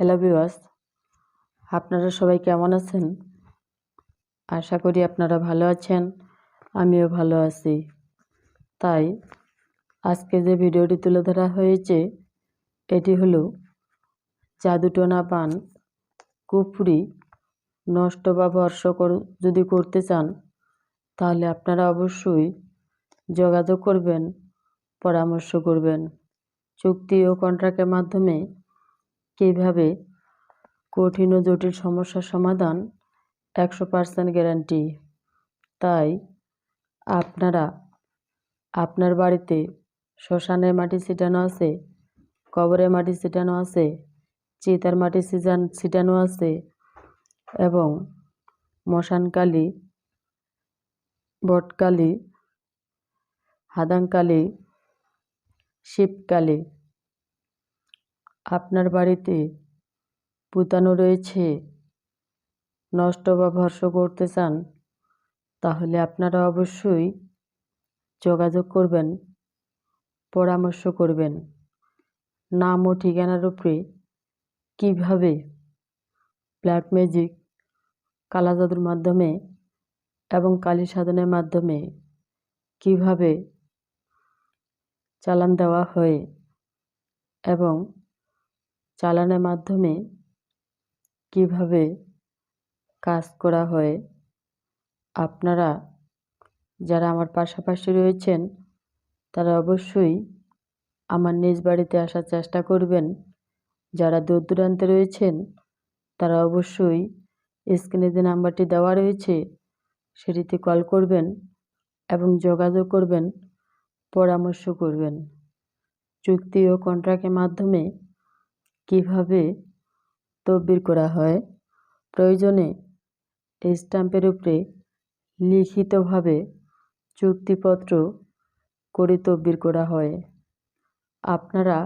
Hello বিওয়াস আপনারা সবাই কেমন আছেন? আশা করি আপনারা ভালো আছেন, আমিও ভালো আছি। তাই, আজকে যে ভিডিওটি তুলে ধরা হয়েছে, এটি হলো জাদুটোনা পান, কুফরি নষ্ট বা ভর্ষ যদি করতে চান, তাহলে আপনারা অবশ্যই যোগাযোগ করবেন, পরামর্শ করবেন। চুক্তি ও কন্ট্রাক্টের মাধ্যমে কীভাবে কঠিন ও জটিল সমস্যার সমাধান একশো পার্সেন্ট গ্যারান্টি তাই আপনারা আপনার বাড়িতে শ্মশানের মাটি ছিটানো আছে, কবরের মাটি ছিটানো আছে, চিতার মাটি সিজান ছিটানো আছে এবং মশানকালী, বটকালী হাদাংকালী শিবকালী আপনার বাড়িতে পুতানো রয়েছে, নষ্ট বা ভর্ষ করতে চান, তাহলে আপনারা অবশ্যই যোগাযোগ করবেন, পরামর্শ করবেন। নাম ও ঠিকানার উপরে কীভাবে ব্ল্যাক ম্যাজিক কালা জাদুর মাধ্যমে এবং কালী সাধনের মাধ্যমে কীভাবে চালান দেওয়া হয় এবং চালানের মাধ্যমে কীভাবে কাজ করা হয়, আপনারা যারা আমার পাশাপাশি রয়েছেন, তারা অবশ্যই আমার নিজ বাড়িতে আসার চেষ্টা করবেন। যারা দূর দূরান্তে রয়েছেন, তারা অবশ্যই স্ক্রিনে যে নাম্বারটি দেওয়া রয়েছে, সেটিতে কল করবেন এবং যোগাযোগ করবেন, পরামর্শ করবেন। চুক্তি ও কন্ট্রাক্টের মাধ্যমে কীভাবে তদবির করা হয়? প্রয়োজনে স্ট্যাম্পের উপরে লিখিতভাবে চুক্তিপত্র করে তদবির করা হয়। আপনারা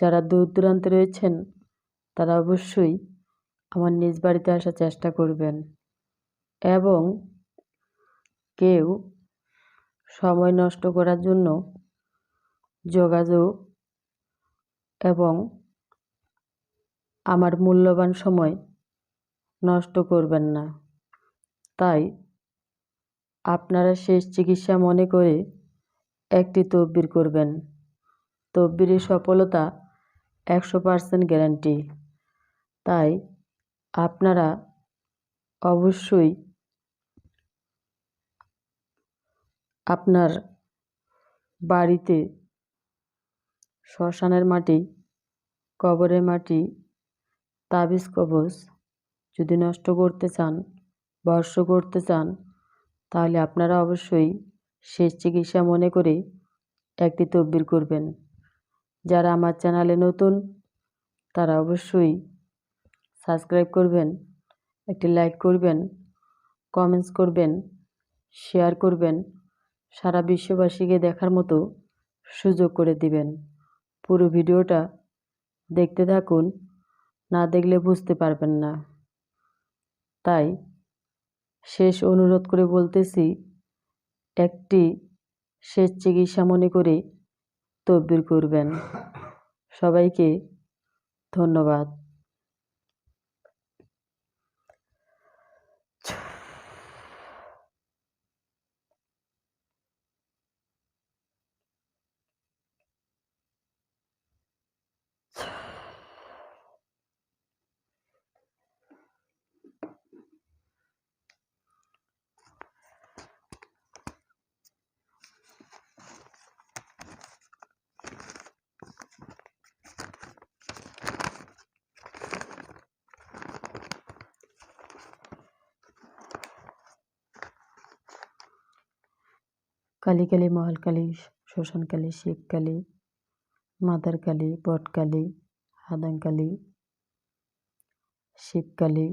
যারা দূর দূরান্তে রয়েছেন, তারা অবশ্যই আমার নিজ বাড়িতে আসার চেষ্টা করবেন এবং কেউ সময় নষ্ট করার জন্য যোগাযোগ এবং আমার মূল্যবান সময় নষ্ট করবেন না। তাই আপনারা শেষ চিকিৎসা মনে করে একটি তদবির করবেন। তদবিরের সফলতা একশো পার্সেন্ট গ্যারান্টি। তাই আপনারা অবশ্যই আপনার বাড়িতে শ্মশানের মাটি, কবরের মাটি তাবিজ কবজ যদি নষ্ট করতে চান, বর্ষ করতে চান, তাহলে আপনারা অবশ্যই শেষ চিকিৎসা মনে করে একটি তদবির করবেন। যারা আমার চ্যানেলে নতুন, তারা অবশ্যই সাবস্ক্রাইব করবেন, একটি লাইক করবেন, কমেন্টস করবেন, শেয়ার করবেন, সারা বিশ্ববাসীকে দেখার মতো সুযোগ করে দিবেন। পুরো ভিডিওটা দেখতে থাকুন না দেখলে বুঝতে পারবেন না। তাই শেষ অনুরোধ করে বলতেছি, একটি শেষ চিকিৎসা মনে করে তব্বির করবেন। সবাইকে ধন্যবাদ। কালীকালী মহালকালী শ্মশানকালী শিবকালী মাদারকালী বটকালী হাদাংকালী শিবকালী